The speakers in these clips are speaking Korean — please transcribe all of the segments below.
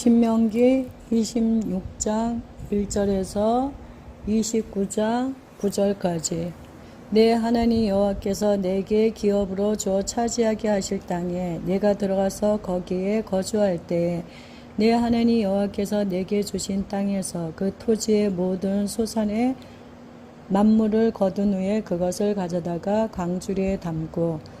신명기 26장 1절에서 29장 9절까지. 내 하나님 여호와께서 내게 기업으로 주어 차지하게 하실 땅에 내가 들어가서 거기에 거주할 때에 내 하나님 여호와께서 내게 주신 땅에서 그 토지의 모든 소산의 만물을 거둔 후에 그것을 가져다가 광주리에 담고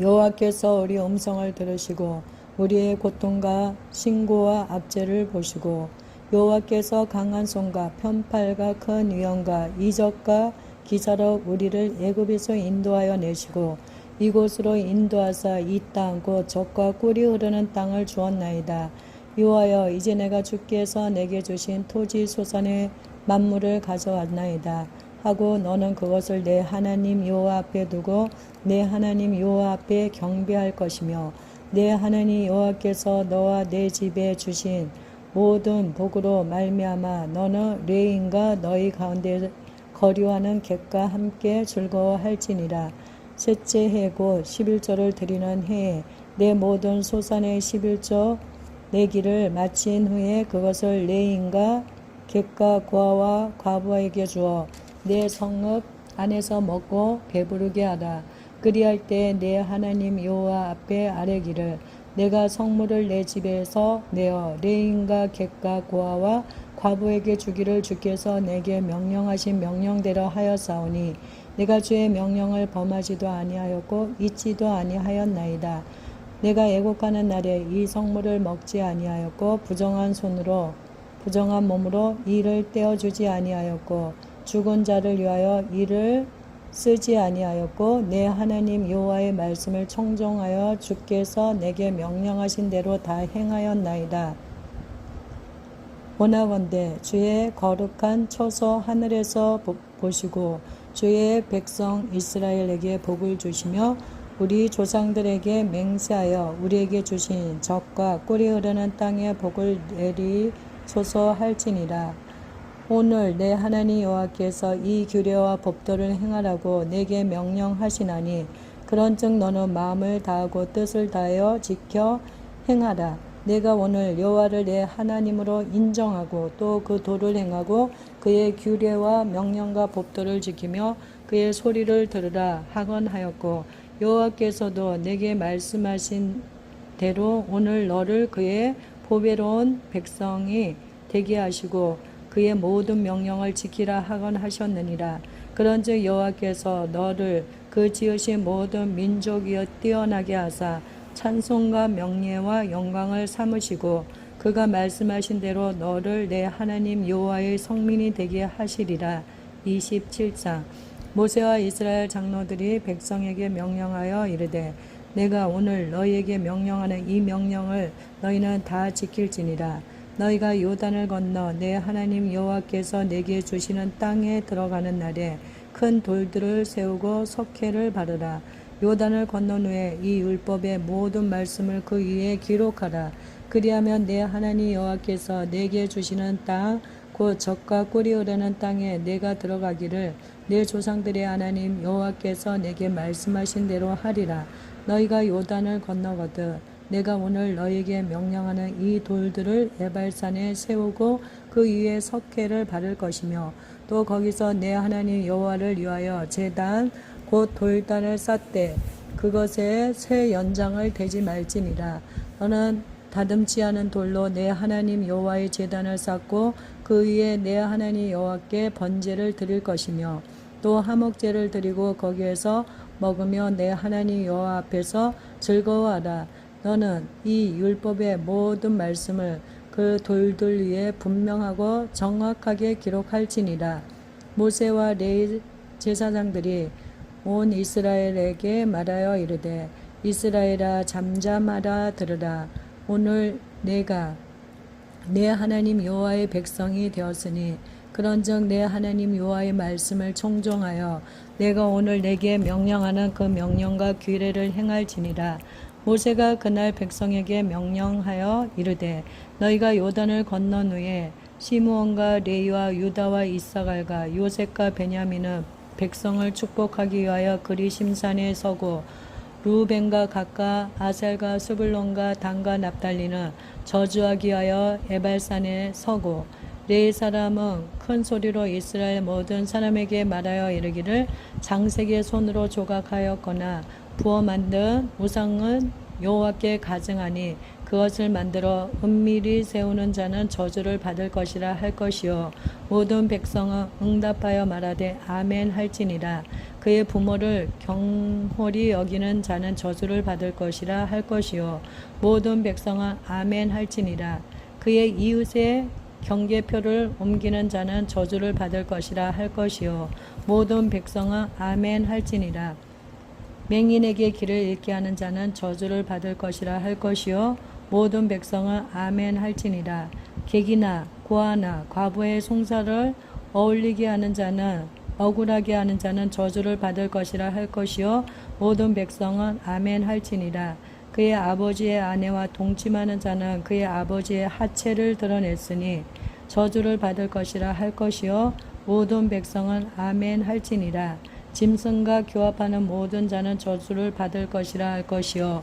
여호와께서 우리 음성을 들으시고 우리의 고통과 신고와 압제를 보시고 여호와께서 강한 손과 편팔과 큰 위엄과 이적과 기사로 우리를 애굽에서 인도하여 내시고 이곳으로 인도하사 이 땅 곧 적과 꿀이 흐르는 땅을 주었나이다. 여호와여 이제 내가 주께서 내게 주신 토지 소산의 만물을 가져왔나이다. 하고 너는 그것을 내 하나님 여호와 앞에 두고 내 하나님 여호와 앞에 경배할 것이며 내 하나님 여호와께서 너와 내 집에 주신 모든 복으로 말미암아 너는 레인과 너희 가운데 거류하는 객과 함께 즐거워할지니라. 셋째 해고 11조를 드리는 해에 내 모든 소산의 11조 내기를 마친 후에 그것을 레인과 객과 고아와 과부에게 주어 내 성읍 안에서 먹고 배부르게 하라. 그리할 때 내 하나님 여호와 앞에 아뢰기를 내가 성물을 내 집에서 내어 레인과 객과 고아와 과부에게 주기를 주께서 내게 명령하신 명령대로 하였사오니 내가 주의 명령을 범하지도 아니하였고 잊지도 아니하였나이다. 내가 애곡하는 날에 이 성물을 먹지 아니하였고 부정한 손으로 부정한 몸으로 이를 떼어주지 아니하였고 죽은 자를 위하여 이를 쓰지 아니하였고 내 하나님 여호와의 말씀을 청종하여 주께서 내게 명령하신 대로 다 행하였나이다. 원하건대 주의 거룩한 처소 하늘에서 보시고 주의 백성 이스라엘에게 복을 주시며 우리 조상들에게 맹세하여 우리에게 주신 적과 꿀이 흐르는 땅에 복을 내리소서 할지니라. 오늘 내 하나님 여호와께서 이 규례와 법도를 행하라고 내게 명령하시나니 그런즉 너는 마음을 다하고 뜻을 다하여 지켜 행하라. 내가 오늘 여호와를 내 하나님으로 인정하고 또 그 도를 행하고 그의 규례와 명령과 법도를 지키며 그의 소리를 들으라 하건 하였고 여호와께서도 내게 말씀하신 대로 오늘 너를 그의 보배로운 백성이 되게 하시고 그의 모든 명령을 지키라 하건 하셨느니라. 그런즉 여호와께서 너를 그 지으신 모든 민족이여 뛰어나게 하사 찬송과 명예와 영광을 삼으시고 그가 말씀하신 대로 너를 내 하나님 여호와의 성민이 되게 하시리라. 27장 모세와 이스라엘 장로들이 백성에게 명령하여 이르되 내가 오늘 너희에게 명령하는 이 명령을 너희는 다 지킬지니라. 너희가 요단을 건너 내 하나님 여호와께서 내게 주시는 땅에 들어가는 날에 큰 돌들을 세우고 석회를 바르라. 요단을 건넌 후에 이 율법의 모든 말씀을 그 위에 기록하라. 그리하면 내 하나님 여호와께서 내게 주시는 땅, 곧 적과 꿀이 흐르는 땅에 내가 들어가기를 내 조상들의 하나님 여호와께서 내게 말씀하신 대로 하리라. 너희가 요단을 건너거든 내가 오늘 너에게 명령하는 이 돌들을 에발산에 세우고 그 위에 석회를 바를 것이며 또 거기서 내 하나님 여호와를 위하여 제단 곧 돌단을 쌓되 그것에 새 연장을 대지 말지니라 너는 다듬지 않은 돌로 내 하나님 여호와의 제단을 쌓고 그 위에 내 하나님 여호와께 번제를 드릴 것이며 또 화목제를 드리고 거기에서 먹으며 내 하나님 여호와 앞에서 즐거워하라. 너는 이 율법의 모든 말씀을 그 돌들 위에 분명하고 정확하게 기록할지니라. 모세와 레이 제사장들이 온 이스라엘에게 말하여 이르되 이스라엘아 잠잠하라 들으라 오늘 내가 내 하나님 여호와의 백성이 되었으니 그런즉 내 하나님 여호와의 말씀을 청종하여 내가 오늘 내게 명령하는 그 명령과 규례를 행할지니라 모세가 그날 백성에게 명령하여 이르되 너희가 요단을 건넌 후에 시므온과 레이와 유다와 이사갈과 요셉과 베냐민은 백성을 축복하기 위하여 그리 심산에 서고 루벤과 각과 아셀과 스불론과 단과 납달리는 저주하기 위하여 에발산에 서고 레이 사람은 큰 소리로 이스라엘 모든 사람에게 말하여 이르기를 장색의 손으로 조각하였거나 부어 만든 우상은 여호와께 가증하니 그것을 만들어 은밀히 세우는 자는 저주를 받을 것이라 할 것이요. 모든 백성은 응답하여 말하되 아멘 할지니라. 그의 부모를 경홀히 여기는 자는 저주를 받을 것이라 할 것이요. 모든 백성은 아멘 할지니라. 그의 이웃의 경계표를 옮기는 자는 저주를 받을 것이라 할 것이요. 모든 백성은 아멘 할지니라 맹인에게 길을 잃게 하는 자는 저주를 받을 것이라 할 것이요. 모든 백성은 아멘 할지니라. 객이나 고아나 과부의 송사를 어울리게 하는 자는 억울하게 하는 자는 저주를 받을 것이라 할 것이요. 모든 백성은 아멘 할지니라. 그의 아버지의 아내와 동침하는 자는 그의 아버지의 하체를 드러냈으니 저주를 받을 것이라 할 것이요. 모든 백성은 아멘 할지니라 짐승과 교합하는 모든 자는 저주를 받을 것이라 할 것이요.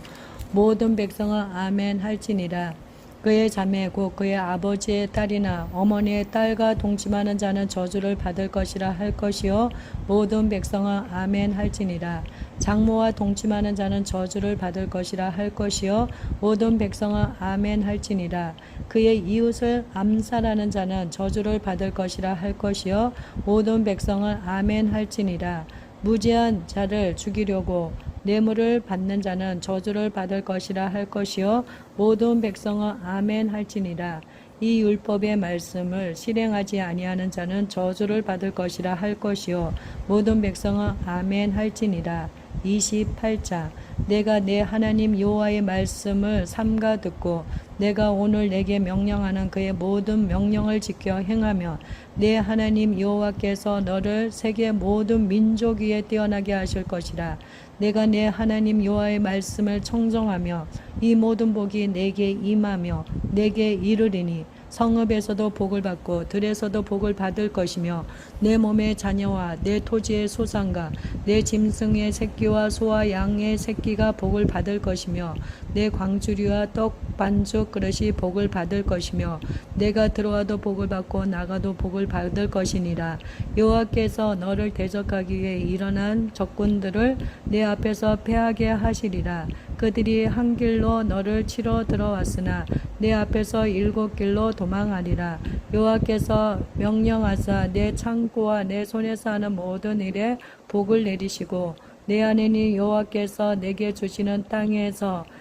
모든 백성은 아멘 할지니라. 그의 자매 곧 그의 아버지의 딸이나 어머니의 딸과 동침하는 자는 저주를 받을 것이라 할 것이요. 모든 백성은 아멘 할지니라. 장모와 동침하는 자는 저주를 받을 것이라 할 것이요. 모든 백성은 아멘 할지니라. 그의 이웃을 암살하는 자는 저주를 받을 것이라 할 것이요. 모든 백성은 아멘 할지니라 무죄한 자를 죽이려고 뇌물을 받는 자는 저주를 받을 것이라 할 것이요. 모든 백성은 아멘 할지니라. 이 율법의 말씀을 실행하지 아니하는 자는 저주를 받을 것이라 할 것이요. 모든 백성은 아멘 할지니라. 28자. 내가 내 하나님 여호와의 말씀을 삼가 듣고 내가 오늘 내게 명령하는 그의 모든 명령을 지켜 행하며 내 하나님 여호와께서 너를 세계 모든 민족 위에 뛰어나게 하실 것이라. 내가 내 하나님 여호와의 말씀을 청정하며 이 모든 복이 내게 임하며 내게 이르리니 성읍에서도 복을 받고 들에서도 복을 받을 것이며 내 몸의 자녀와 내 토지의 소산과 내 짐승의 새끼와 소와 양의 새끼가 복을 받을 것이며 내 광주리와 떡 반죽 그릇이 복을 받을 것이며 내가 들어와도 복을 받고 나가도 복을 받을 것이니라. 여호와께서 너를 대적하기 위해 일어난 적군들을 내 앞에서 패하게 하시리라. 그들이 한 길로 너를 치러 들어왔으나 내 앞에서 일곱 길로 도망하리라. 여호와께서 명령하사 내 창고와 내 손에서 하는 모든 일에 복을 내리시고 내 아내니 여호와께서 내게 주시는 땅에서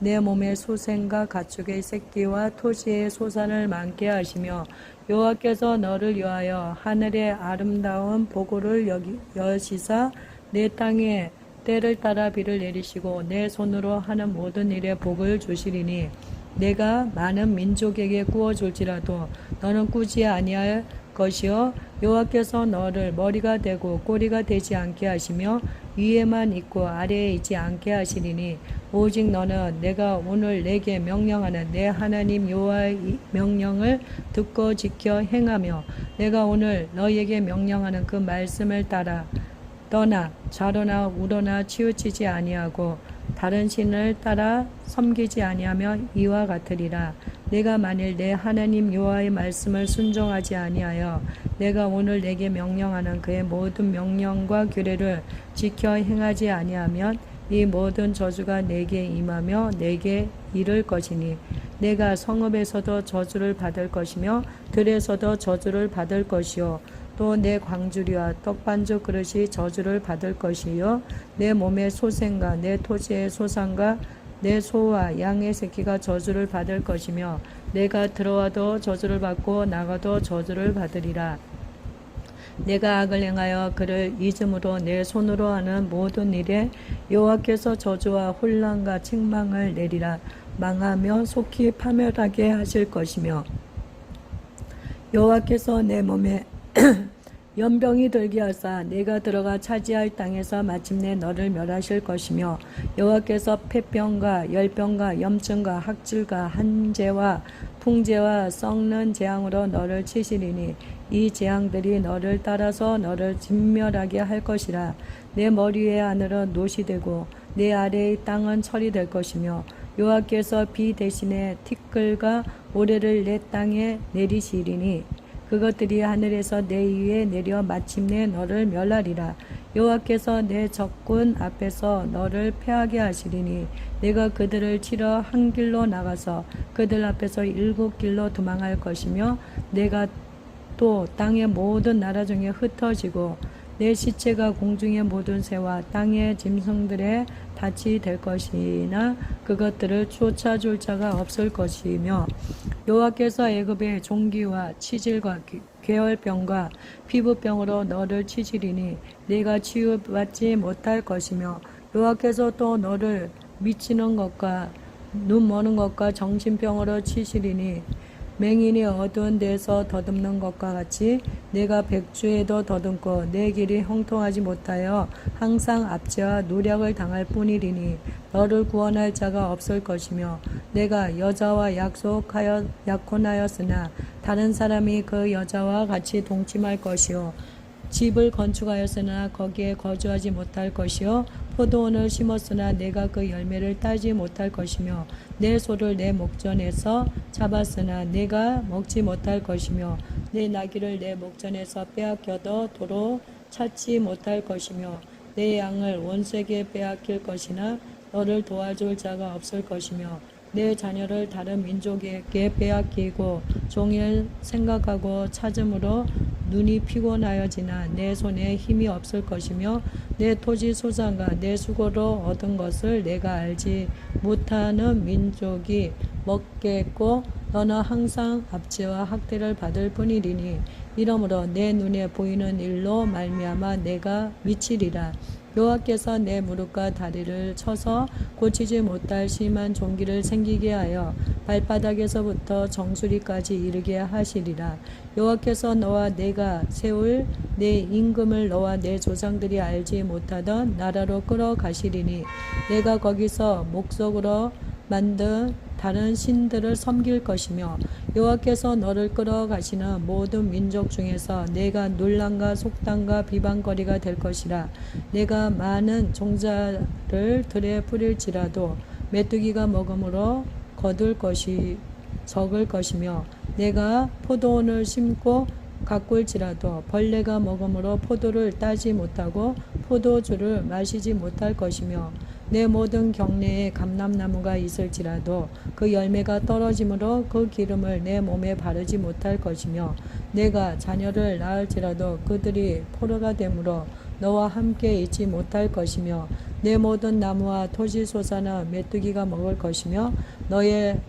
내 몸의 소생과 가축의 새끼와 토지의 소산을 많게 하시며 여호와께서 너를 위하여 하늘의 아름다운 보고를 여기, 여시사 내 땅에 때를 따라 비를 내리시고 내 손으로 하는 모든 일에 복을 주시리니 내가 많은 민족에게 꾸어줄지라도 너는 꾸지 아니할 것이요. 여호와께서 너를 머리가 되고 꼬리가 되지 않게 하시며 위에만 있고 아래에 있지 않게 하시리니 오직 너는 내가 오늘 내게 명령하는 내 하나님 여호와의 이 명령을 듣고 지켜 행하며 내가 오늘 너희에게 명령하는 그 말씀을 따라 떠나 자로나 우로나 치우치지 아니하고 다른 신을 따라 섬기지 아니하며 이와 같으리라 내가 만일 내 하나님 여호와의 말씀을 순종하지 아니하여 내가 오늘 내게 명령하는 그의 모든 명령과 규례를 지켜 행하지 아니하면 이 모든 저주가 내게 임하며 내게 이를 것이니 내가 성읍에서도 저주를 받을 것이며 들에서도 저주를 받을 것이요 또 내 광주리와 떡반죽 그릇이 저주를 받을 것이요 내 몸의 소생과 내 토지의 소산과 내 소와 양의 새끼가 저주를 받을 것이며 내가 들어와도 저주를 받고 나가도 저주를 받으리라. 내가 악을 행하여 그를 잊음으로 내 손으로 하는 모든 일에 여호와께서 저주와 혼란과 책망을 내리라. 망하며 속히 파멸하게 하실 것이며 여호와께서 내 몸에 연병이 들게 하사 내가 들어가 차지할 땅에서 마침내 너를 멸하실 것이며 여호와께서 폐병과 열병과 염증과 학질과 한재와 풍재와 썩는 재앙으로 너를 치시리니 이 재앙들이 너를 따라서 너를 진멸하게 할 것이라. 내 머리 위의 하늘은 노시 되고 내 아래의 땅은 철이 될 것이며 여호와께서 비 대신에 티끌과 모래를 내 땅에 내리시리니 그것들이 하늘에서 내 위에 내려 마침내 너를 멸하리라. 여호와께서 내 적군 앞에서 너를 패하게 하시리니 내가 그들을 치러 한 길로 나가서 그들 앞에서 일곱 길로 도망할 것이며 내가 또 땅의 모든 나라 중에 흩어지고 내 시체가 공중의 모든 새와 땅의 짐승들의 밭이 될 것이나 그것들을 쫓아줄 자가 없을 것이며 여호와께서 애굽의 종기와 치질과 귀- 괴혈병과 피부병으로 너를 치시리니 내가 치유받지 못할 것이며 여호와께서 또 너를 미치는 것과 눈 머는 것과 정신병으로 치시리니 맹인이 어두운 데서 더듬는 것과 같이 내가 백주에도 더듬고 내 길이 형통하지 못하여 항상 압제와 노력을 당할 뿐이리니 너를 구원할 자가 없을 것이며 내가 여자와 약속하여 약혼하였으나 다른 사람이 그 여자와 같이 동침할 것이요. 집을 건축하였으나 거기에 거주하지 못할 것이요 포도원을 심었으나 내가 그 열매를 따지 못할 것이며 내 소를 내 목전에서 잡았으나 내가 먹지 못할 것이며 내 나귀를 내 목전에서 빼앗겨도 도로 찾지 못할 것이며 내 양을 원수에게 빼앗길 것이나 너를 도와줄 자가 없을 것이며 내 자녀를 다른 민족에게 빼앗기고 종일 생각하고 찾음으로 눈이 피곤하여지나 내 손에 힘이 없을 것이며 내 토지 소산과 내 수고로 얻은 것을 내가 알지 못하는 민족이 먹겠고 너는 항상 압제와 학대를 받을 뿐이리니 이러므로 내 눈에 보이는 일로 말미암아 내가 미치리라 여호와께서 내 무릎과 다리를 쳐서 고치지 못할 심한 종기를 생기게 하여 발바닥에서부터 정수리까지 이르게 하시리라. 여호와께서 너와 내가 세울 내 임금을 너와 내 조상들이 알지 못하던 나라로 끌어가시리니 내가 거기서 목석으로 만든 다른 신들을 섬길 것이며 여호와께서 너를 끌어가시는 모든 민족 중에서 내가 논란과 속담과 비방거리가 될 것이라. 내가 많은 종자를 들에 뿌릴지라도 메뚜기가 먹음으로 거둘 것이 적을 것이며 내가 포도원을 심고 가꿀지라도 벌레가 먹음으로 포도를 따지 못하고 포도주를 마시지 못할 것이며 내 모든 경내에 감람나무가 있을지라도 그 열매가 떨어짐으로 그 기름을 내 몸에 바르지 못할 것이며 내가 자녀를 낳을지라도 그들이 포로가 되므로 너와 함께 있지 못할 것이며 내 모든 나무와 토지 소사나 메뚜기가 먹을 것이며 너의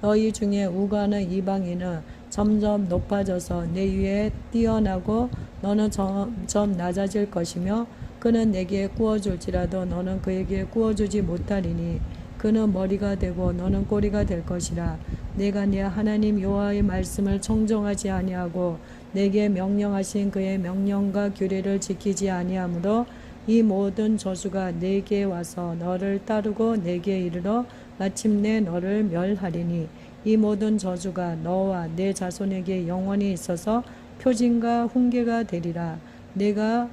너희 중에 우가는 이방인은 점점 높아져서 내 위에 뛰어나고 너는 점점 낮아질 것이며 그는 내게 구워줄지라도 너는 그에게 구워주지 못하리니 그는 머리가 되고 너는 꼬리가 될 것이라. 내가 네 하나님 여호와의 말씀을 청정하지 아니하고 내게 명령하신 그의 명령과 규례를 지키지 아니하므로 이 모든 저주가 내게 와서 너를 따르고 내게 이르러 마침내 너를 멸하리니 이 모든 저주가 너와 내 자손에게 영원히 있어서 표징과 훈계가 되리라. 내가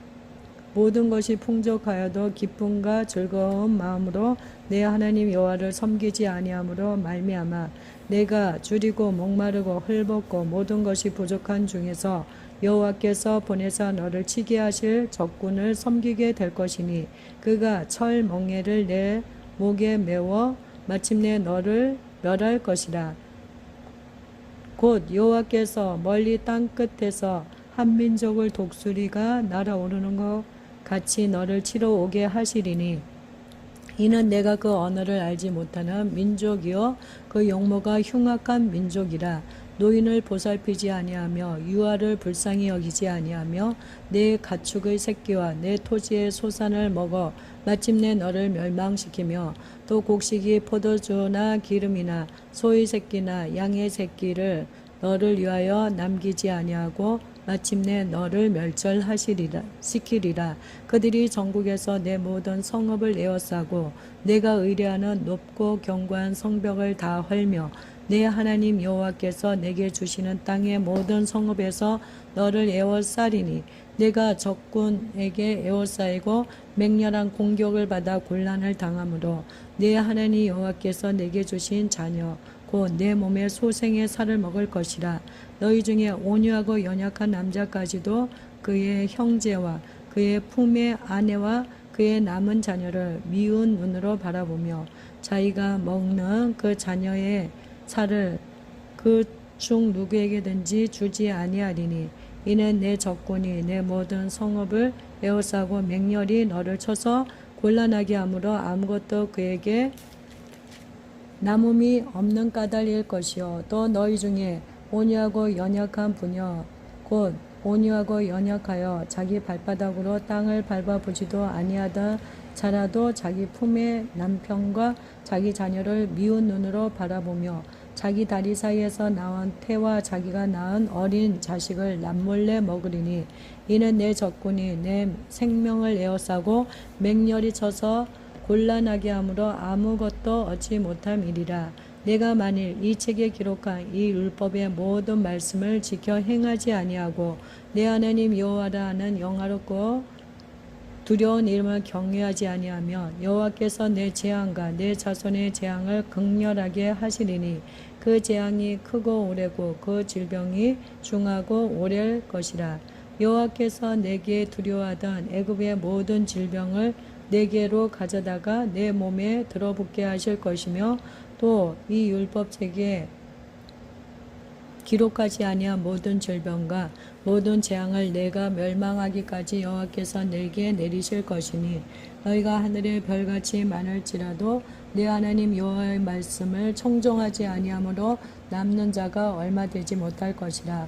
모든 것이 풍족하여도 기쁨과 즐거운 마음으로 내 하나님 여호와를 섬기지 아니함으로 말미암아 내가 줄이고 목마르고 헐벗고 모든 것이 부족한 중에서 여호와께서 보내사 너를 치게 하실 적군을 섬기게 될 것이니 그가 철 멍에를 내 목에 메워 마침내 너를 멸할 것이라. 곧 여호와께서 멀리 땅 끝에서 한 민족을 독수리가 날아오르는 것 같이 너를 치러 오게 하시리니 이는 내가 그 언어를 알지 못하는 민족이요 그 용모가 흉악한 민족이라 노인을 보살피지 아니하며 유아를 불쌍히 여기지 아니하며 내 가축의 새끼와 내 토지의 소산을 먹어 마침내 너를 멸망시키며 또 곡식이 포도주나 기름이나 소의 새끼나 양의 새끼를 너를 위하여 남기지 아니하고 마침내 너를 멸절하시리라 시키리라. 그들이 전국에서 내 모든 성읍을 에워싸고 내가 의뢰하는 높고 견고한 성벽을 다 헐며 내 하나님 여호와께서 내게 주시는 땅의 모든 성읍에서 너를 에워싸리니 내가 적군에게 에워싸이고 맹렬한 공격을 받아 곤란을 당함으로 내 하나님 여호와께서 내게 주신 자녀 곧 내 몸에 소생의 살을 먹을 것이라. 너희 중에 온유하고 연약한 남자까지도 그의 형제와 그의 품의 아내와 그의 남은 자녀를 미운 눈으로 바라보며 자기가 먹는 그 자녀의 살을 그 중 누구에게든지 주지 아니하리니 이는 내 적군이 내 모든 성읍을 에워싸고 맹렬히 너를 쳐서 곤란하게 함으로 아무것도 그에게 남음이 없는 까닭일 것이요. 또 너희 중에 온유하고 연약한 분여. 곧 온유하고 연약하여 자기 발바닥으로 땅을 밟아보지도 아니하다 자라도 자기 품의 남편과 자기 자녀를 미운 눈으로 바라보며 자기 다리 사이에서 나온 태와 자기가 낳은 어린 자식을 남몰래 먹으리니 이는 내 적군이 내 생명을 에워싸고 맹렬히 쳐서 곤란하게 함으로 아무것도 얻지 못함이리라. 내가 만일 이 책에 기록한 이 율법의 모든 말씀을 지켜 행하지 아니하고 내 하나님 여호와라 하는 영화롭고 두려운 이름을 경외하지 아니하며 여호와께서 내 재앙과 내 자손의 재앙을 극렬하게 하시리니 그 재앙이 크고 오래고 그 질병이 중하고 오래일 것이라 여호와께서 내게 두려워하던 애굽의 모든 질병을 내게로 가져다가 내 몸에 들어붙게 하실 것이며 또 이 율법책에 기록하지 아니한 모든 질병과 모든 재앙을 내가 멸망하기까지 여호와께서 내게 내리실 것이니 너희가 하늘의 별같이 많을지라도 내 하나님 여호와의 말씀을 청종하지 아니하므로 남는 자가 얼마 되지 못할 것이라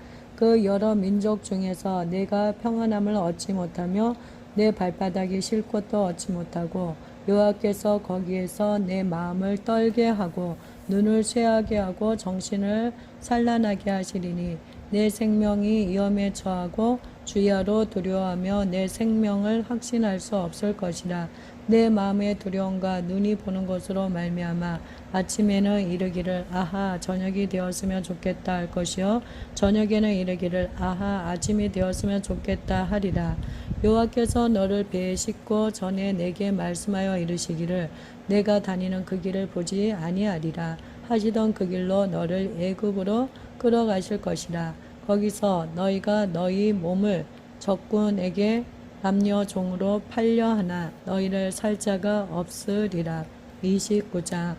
그 여러 민족 중에서 내가 평안함을 얻지 못하며 내 발바닥이 쉴 곳도 얻지 못하고 여호와께서 거기에서 내 마음을 떨게 하고 눈을 쇠하게 하고 정신을 산란하게 하시리니 내 생명이 위험에 처하고 주야로 두려워하며 내 생명을 확신할 수 없을 것이라 내 마음의 두려움과 눈이 보는 것으로 말미암아 아침에는 이르기를 아하 저녁이 되었으면 좋겠다 할 것이요. 저녁에는 이르기를 아하 아침이 되었으면 좋겠다 하리라. 여호와께서 너를 배에 싣고 전에 내게 말씀하여 이르시기를 내가 다니는 그 길을 보지 아니하리라. 하시던 그 길로 너를 애굽으로 끌어가실 것이라. 거기서 너희가 너희 몸을 적군에게 남녀 종으로 팔려 하나 너희를 살 자가 없으리라. 29장.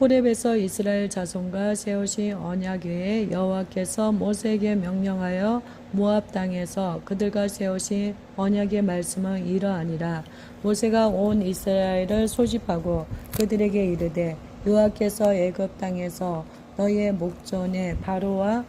호렙에서 이스라엘 자손과 세우신 언약 외에 여호와께서 모세에게 명령하여 모압 땅에서 그들과 세우신 언약의 말씀은 이러하니라. 모세가 온 이스라엘을 소집하고 그들에게 이르되 여호와께서 애굽 땅에서 너희의 목전에 바로와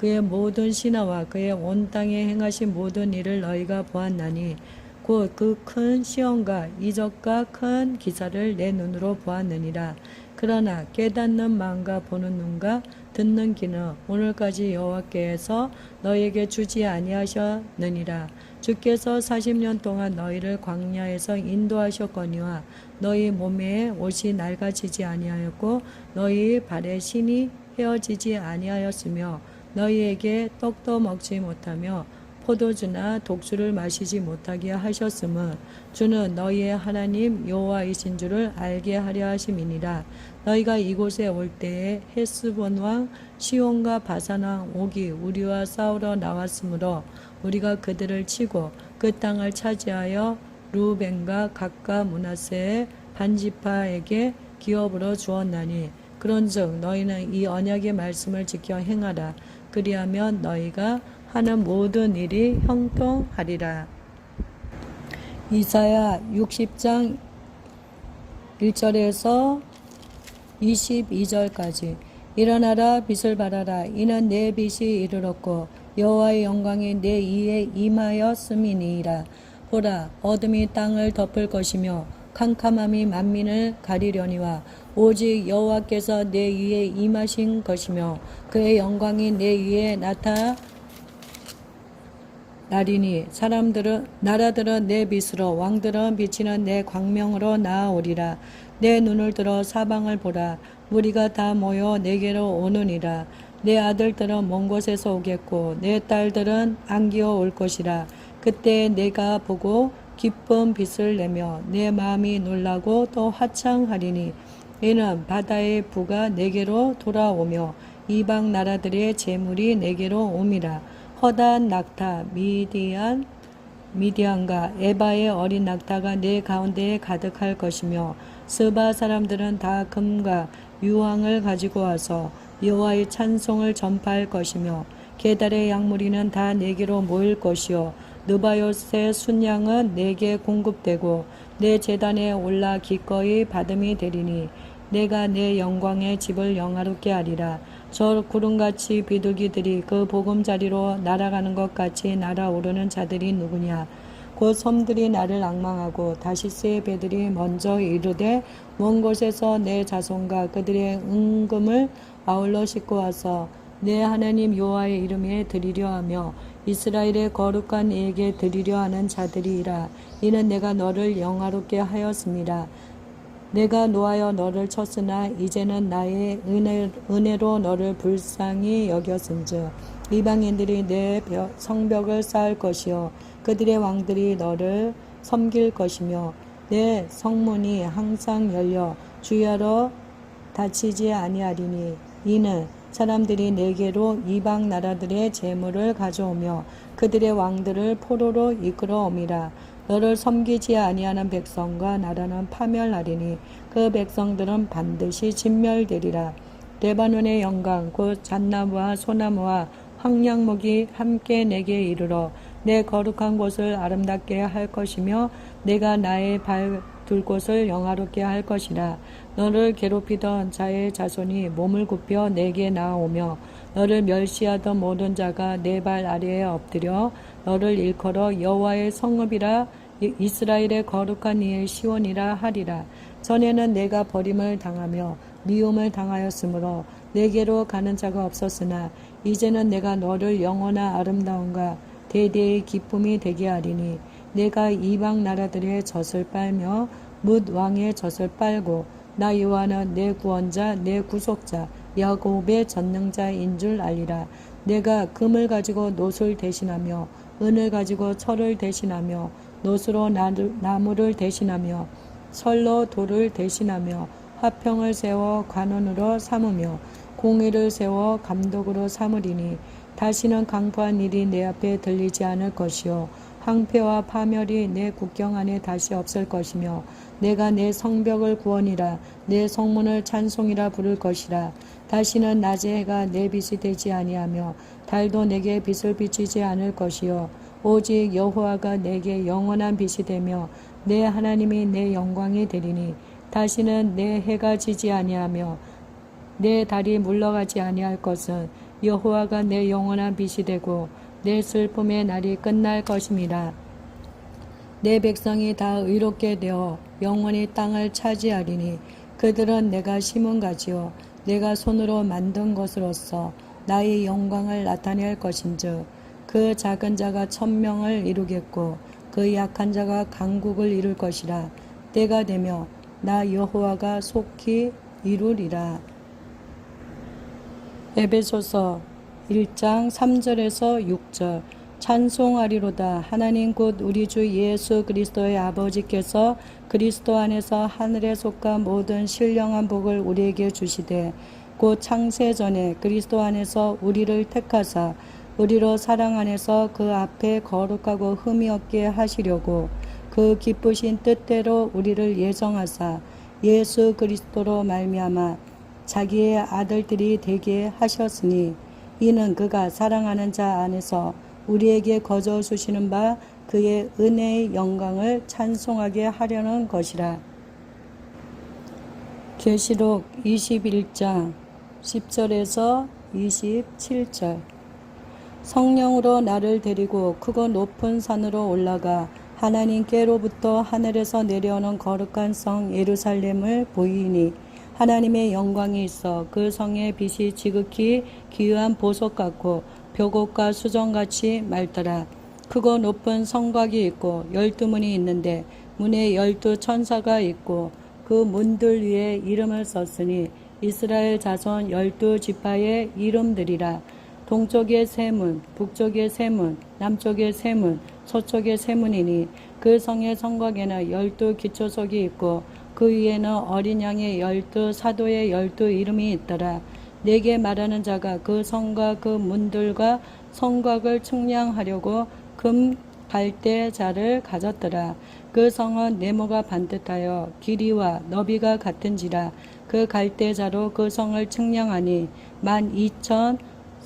그의 모든 신하와 그의 온 땅에 행하신 모든 일을 너희가 보았나니 곧 그 큰 시험과 이적과 큰 기사를 내 눈으로 보았느니라. 그러나 깨닫는 마음과 보는 눈과 듣는 귀는 오늘까지 여호와께서 너희에게 주지 아니하셨느니라. 주께서 40년 동안 너희를 광야에서 인도하셨거니와 너희 몸에 옷이 낡아지지 아니하였고 너희 발에 신이 헤어지지 아니하였으며 너희에게 떡도 먹지 못하며 포도주나 독주를 마시지 못하게 하셨음은 주는 너희의 하나님 여호와이신 줄을 알게 하려 하심이니라. 너희가 이곳에 올 때에 헤스본 왕 시온과 바산 왕 옥이 우리와 싸우러 나왔으므로 우리가 그들을 치고 그 땅을 차지하여 루벤과 각과 문하세의 반지파에게 기업으로 주었나니 그런즉 너희는 이 언약의 말씀을 지켜 행하라 그리하면 너희가 하는 모든 일이 형통하리라. 이사야 60장 1절에서 22절까지. 일어나라 빛을 발하라. 이는 내 빛이 이르렀고 여호와의 영광이 내 이에 임하였음이니이다 보라 어둠이 땅을 덮을 것이며 캄캄함이 만민을 가리려니와 오직 여호와께서 내 위에 임하신 것이며 그의 영광이 내 위에 나타 나리니 사람들은 나라들은 내 빛으로 왕들은 비치는 내 광명으로 나아오리라. 내 눈을 들어 사방을 보라. 무리가 다 모여 내게로 오느니라. 내 아들들은 먼 곳에서 오겠고 내 딸들은 안기어 올 것이라. 그때 내가 보고 기쁜 빛을 내며 내 마음이 놀라고 또 화창하리니 이는 바다의 부가 내게로 돌아오며 이방 나라들의 재물이 내게로 옴이라. 허다한 낙타 미디안 미디안과 에바의 어린 낙타가 내 가운데에 가득할 것이며 스바 사람들은 다 금과 유황을 가지고 와서 여호와의 찬송을 전파할 것이며 게달의 양무리는 다 내게로 모일 것이요. 느바요스의 순양은 내게 공급되고 내 재단에 올라 기꺼이 받음이 되리니 내가 내 영광의 집을 영화롭게 하리라. 저 구름같이 비둘기들이 그 보금자리로 날아가는 것 같이 날아오르는 자들이 누구냐? 곧 섬들이 나를 악망하고 다시스의 배들이 먼저 이르되 먼 곳에서 내 자손과 그들의 은금을 아울러 싣고 와서 내 하나님 여호와의 이름에 드리려 하며 이스라엘의 거룩한 이에게 드리려 하는 자들이라. 이는 내가 너를 영화롭게 하였습니다. 내가 노하여 너를 쳤으나 이제는 나의 은혜, 은혜로 너를 불쌍히 여겼은즉 이방인들이 내 벽- 성벽을 쌓을 것이요. 그들의 왕들이 너를 섬길 것이며 내 성문이 항상 열려 주야로 다치지 아니하리니 이는 사람들이 내게로 이방 나라들의 재물을 가져오며 그들의 왕들을 포로로 이끌어옴이라 너를 섬기지 아니하는 백성과 나라는 파멸하리니 그 백성들은 반드시 진멸되리라. 레바논의 영광 곧 잣나무와 소나무와 황량목이 함께 내게 이르러 내 거룩한 곳을 아름답게 할 것이며 내가 나의 발 둘 곳을 영화롭게 할 것이라. 너를 괴롭히던 자의 자손이 몸을 굽혀 내게 나아오며 너를 멸시하던 모든 자가 내 발 아래에 엎드려 너를 일컬어 여호와의 성읍이라 이- 이스라엘의 거룩한 이의 시온이라 하리라. 전에는 내가 버림을 당하며 미움을 당하였으므로 내게로 가는 자가 없었으나 이제는 내가 너를 영원한 아름다움과 대대의 기쁨이 되게 하리니 내가 이방 나라들의 젖을 빨며 뭇 왕의 젖을 빨고 나 여호와는 내 구원자 내 구속자 야곱의 전능자인 줄 알리라. 내가 금을 가지고 노술 대신하며 은을 가지고 철을 대신하며 노수로 나무를 대신하며 설로 돌을 대신하며 화평을 세워 관원으로 삼으며 공의를 세워 감독으로 삼으리니 다시는 강포한 일이 내 앞에 들리지 않을 것이요. 황폐와 파멸이 내 국경 안에 다시 없을 것이며 내가 내 성벽을 구원이라 내 성문을 찬송이라 부를 것이라. 다시는 낮의 해가 내 빛이 되지 아니하며 달도 내게 빛을 비치지 않을 것이요 오직 여호와가 내게 영원한 빛이 되며 내 하나님이 내 영광이 되리니 다시는 내 해가 지지 아니하며 내 달이 물러가지 아니할 것은 여호와가 내 영원한 빛이 되고 내 슬픔의 날이 끝날 것임이라. 내 백성이 다 의롭게 되어 영원히 땅을 차지하리니 그들은 내가 심은 가지요 내가 손으로 만든 것으로서 나의 영광을 나타낼 것인즉 그 작은 자가 천명을 이루겠고 그 약한 자가 강국을 이룰 것이라. 때가 되며 나 여호와가 속히 이루리라. 에베소서 1장 3절에서 6절. 찬송하리로다. 하나님 곧 우리 주 예수 그리스도의 아버지께서 그리스도 안에서 하늘에 속한 모든 신령한 복을 우리에게 주시되 곧 창세 전에 그리스도 안에서 우리를 택하사 우리로 사랑 안에서 그 앞에 거룩하고 흠이 없게 하시려고 그 기쁘신 뜻대로 우리를 예정하사 예수 그리스도로 말미암아 자기의 아들들이 되게 하셨으니 이는 그가 사랑하는 자 안에서 우리에게 거저 주시는 바 그의 은혜의 영광을 찬송하게 하려는 것이라. 계시록 21장 10절에서 27절 성령으로 나를 데리고 크고 높은 산으로 올라가 하나님께로부터 하늘에서 내려오는 거룩한 성 예루살렘을 보이니 하나님의 영광이 있어 그 성의 빛이 지극히 귀한 보석 같고 벽옥과 수정같이 맑더라. 크고 높은 성곽이 있고 열두 문이 있는데 문에 열두 천사가 있고 그 문들 위에 이름을 썼으니 이스라엘 자손 열두 지파의 이름들이라. 동쪽의 세 문, 북쪽의 세 문, 남쪽의 세 문, 서쪽의 세 문이니 그 성의 성곽에는 열두 기초석이 있고 그 위에는 어린 양의 열두 사도의 열두 이름이 있더라. 내게 말하는 자가 그 성과 그 문들과 성곽을 측량하려고 금 갈대 자를 가졌더라. 그 성은 네모가 반듯하여 길이와 너비가 같은지라 그 갈대 자로 그 성을 측량하니 만 이천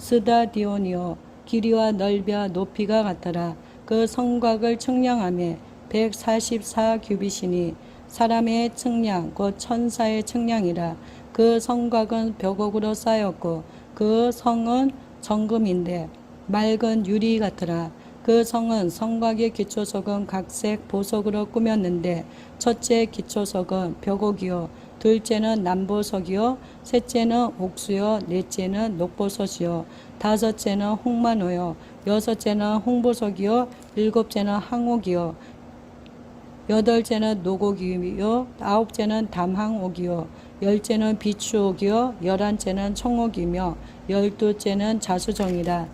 스다디오니오 길이와 넓이와 높이가 같더라. 그 성곽을 측량하며 144 규빗이니 사람의 측량 곧 천사의 측량이라. 그 성곽은 벽옥으로 쌓였고 그 성은 정금인데 맑은 유리 같으라. 그 성은 성곽의 기초석은 각색 보석으로 꾸몄는데 첫째 기초석은 벽옥이요 둘째는 남보석이요 셋째는 옥수요 넷째는 녹보석이요 다섯째는 홍만호요 여섯째는 홍보석이요 일곱째는 항옥이요 여덟째는 노곡이요 아홉째는 담항옥이요 열째는 비추옥이요 열한째는 청옥이며 열두째는 자수정이라.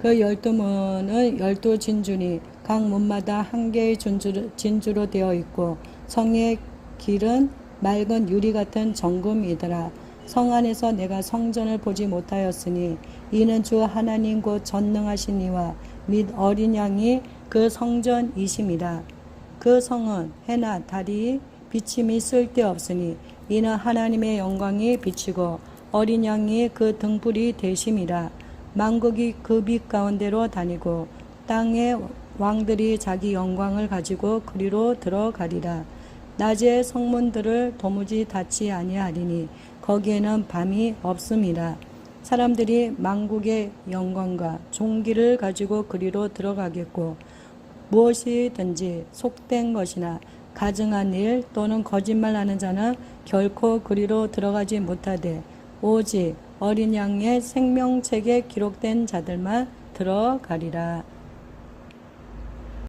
그 열두 문은 열두 진주니 각 문마다 한 개의 진주로 되어 있고 성의 길은 맑은 유리 같은 정금이더라. 성 안에서 내가 성전을 보지 못하였으니 이는 주 하나님 곧 전능하신 이와 및 어린 양이 그 성전이심이라. 그 성은 해나 달이 비침이 쓸데없으니 이는 하나님의 영광이 비치고 어린 양이 그 등불이 되심이라. 만국이 그 빛 가운데로 다니고 땅의 왕들이 자기 영광을 가지고 그리로 들어가리라 낮에 성문들을 도무지 닫지 아니하리니 거기에는 밤이 없음이라 사람들이 만국의 영광과 종기를 가지고 그리로 들어가겠고 무엇이든지 속된 것이나 가증한 일 또는 거짓말하는 자는 결코 그리로 들어가지 못하되 오직 어린 양의 생명책에 기록된 자들만 들어가리라.